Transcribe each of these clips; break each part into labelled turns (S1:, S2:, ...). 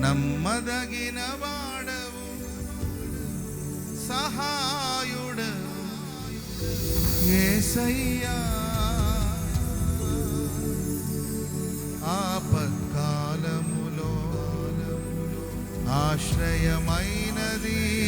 S1: నమ్మదగిన వాడవు. సహాయుడవు ఏసయ్యా. ఆపత్కాలములో ఆశ్రయమైనది.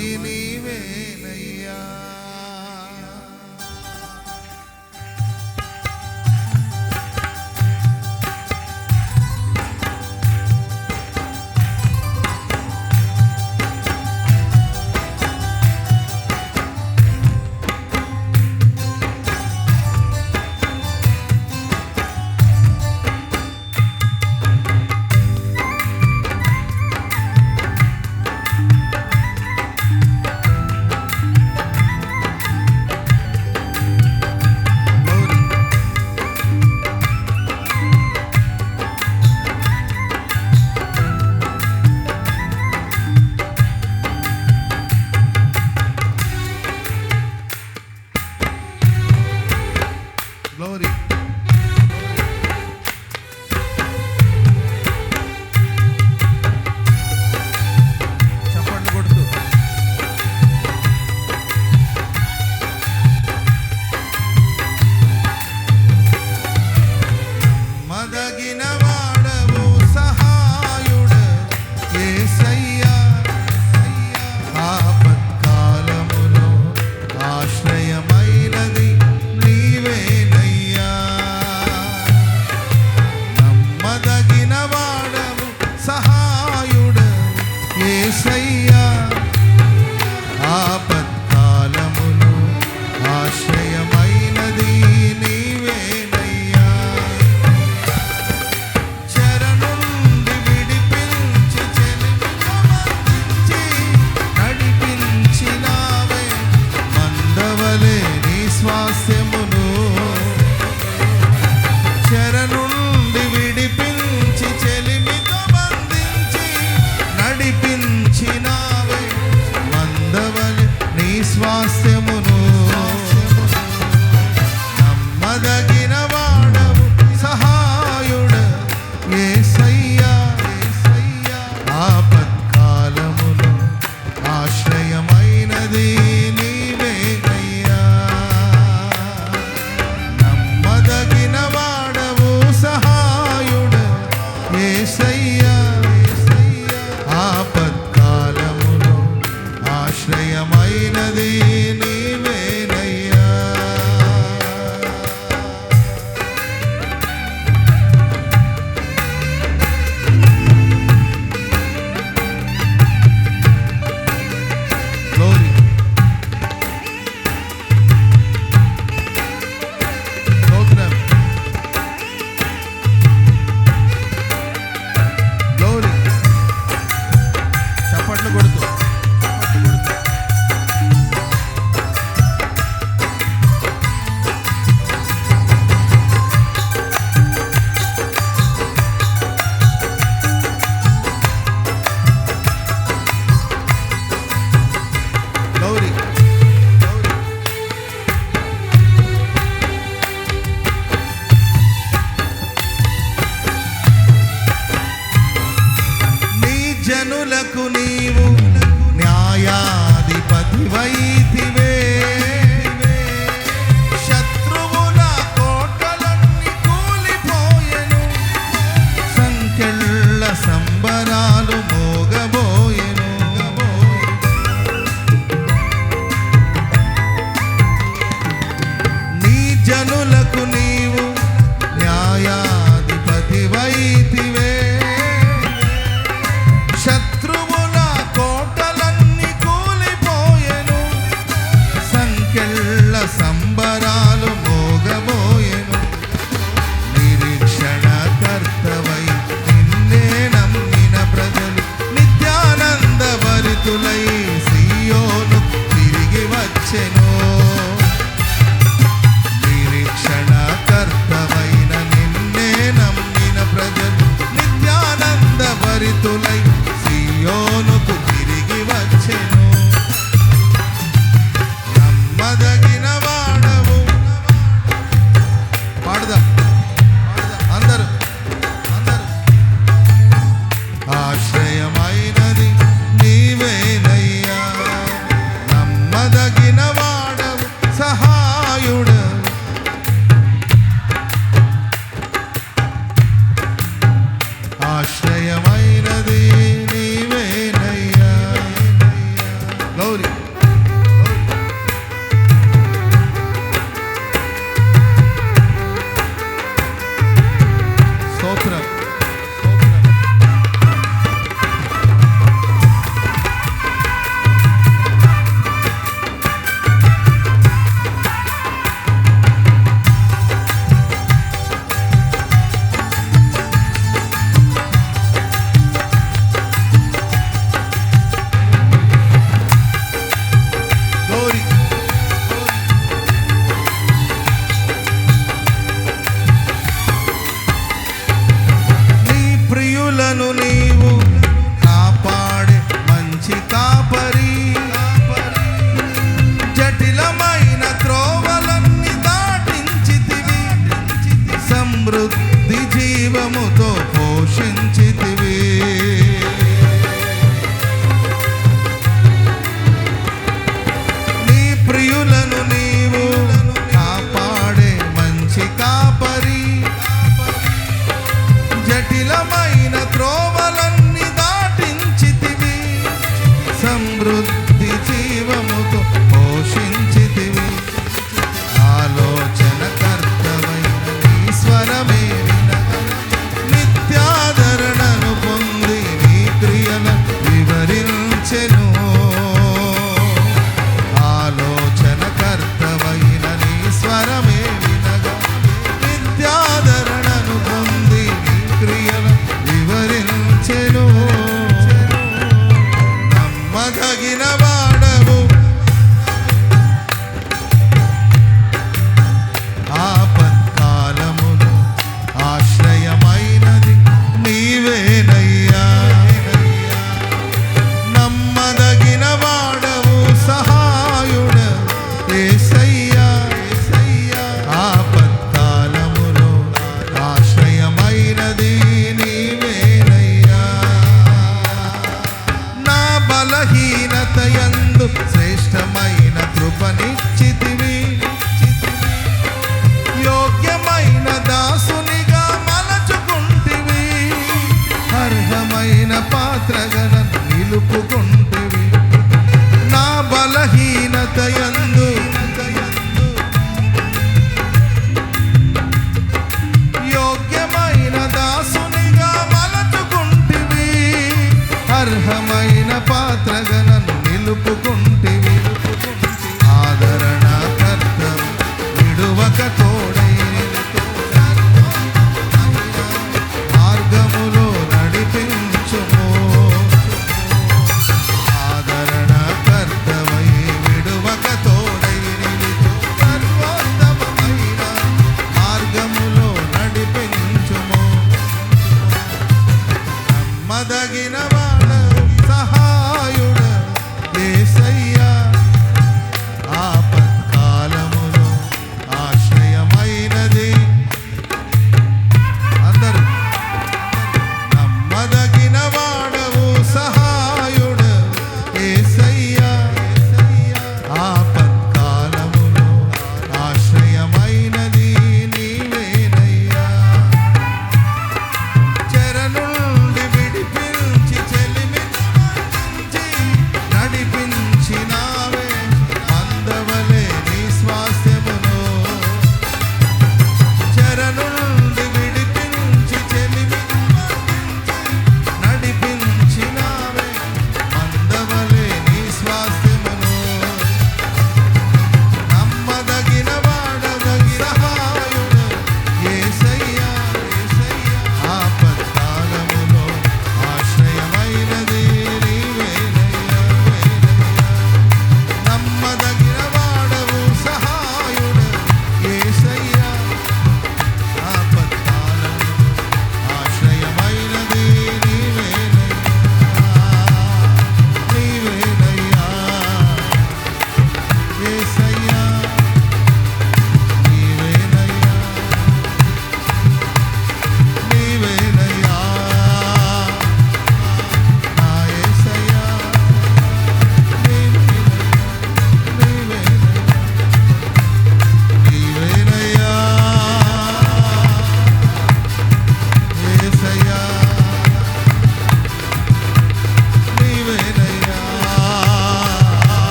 S1: nada que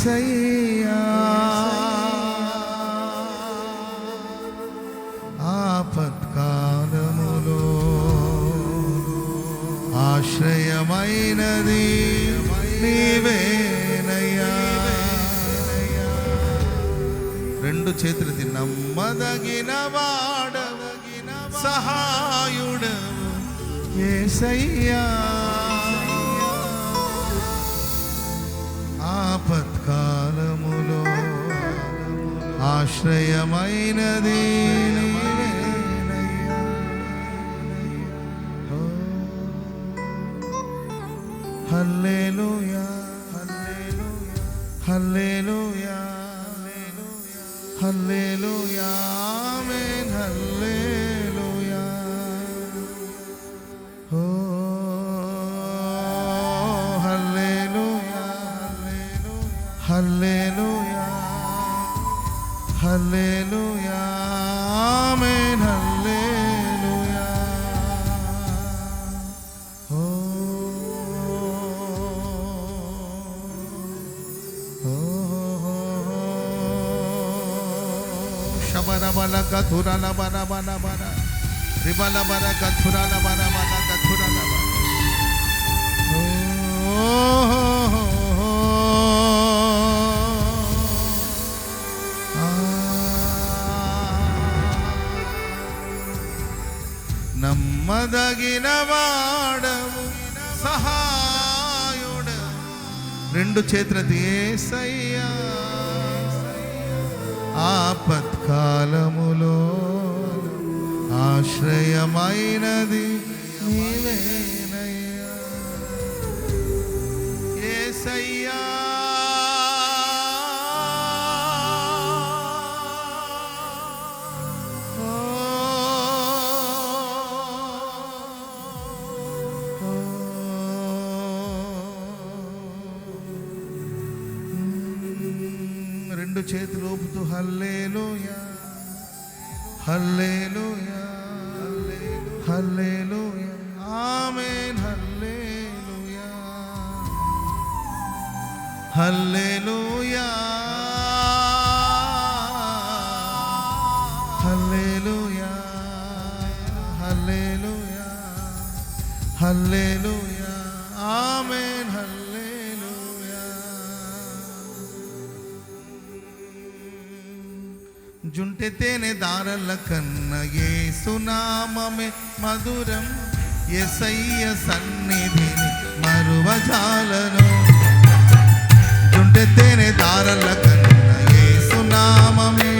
S1: యేసయ్యా ఆపత్కాలములో ఆశ్రయమైనది నీవేనయ్యా రెండు చేతులు నమ్మదగిన వాడవగిన సహాయుడవు Yesayya ఆశ్రయమైనది hallelujah hallelujah hallelujah hallelujah hallelujah శబరబల కథురల బర బల బర రిబల బర కథురల బర బల కథురల బర నమ్మదగిన వాడవు సహాయుడు. రెండు చేతులది ఏసయ్యా ఆపత్కాలములో ఆశ్రయమైనది నీవేనయ్యా. ఏసయ్యా. రెండు చేతులు ఊపుతూ hallelujah. Hallelujah. Hallelujah. Amen hallelujah. Hallelujah. Hallelujah. Hallelujah. Hallelujah. Amen hallelujah జుంటె దారల కన్న ఏ సునామమే మధురం. ఎసయ్య సన్నిధిని మరువజాలను. జుంటె దారల కన్న ఏ సునామమే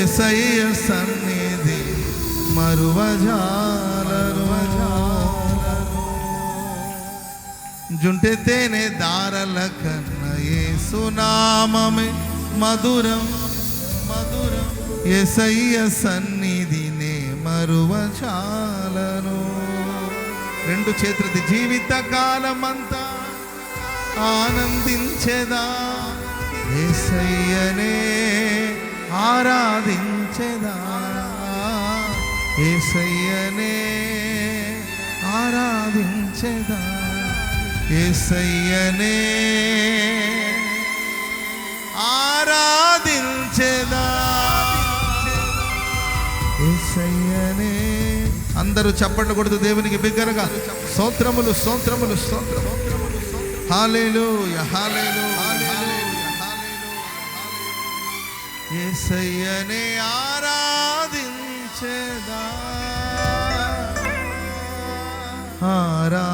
S1: ఎసయ్య సన్నిధి మరువజాలరు జుంటే తేనే దారల కన్నయేసు ఏసునామమే మధురం మధురం. ఎసయ్య సన్నిధినే మరువచాలను రెండు చేతులది జీవిత కాలమంతా ఆనందించేదా? ఎసయ్యనే ఆరాధించేదా? ఏసయ్యనే ఆరాధించేదా? ఏసయ్యనే ఆరాధించేదా? ఏసయ్యనే. అందరూ చప్పట్లు కొడుతూ దేవునికి బిగ్గరగా. సోత్రములు సోత్రములు సోత్రములు హాలేలు హాలేలు హాలేలూయ. ఏసయ్యనే ఆరాధించేదా? ఆరా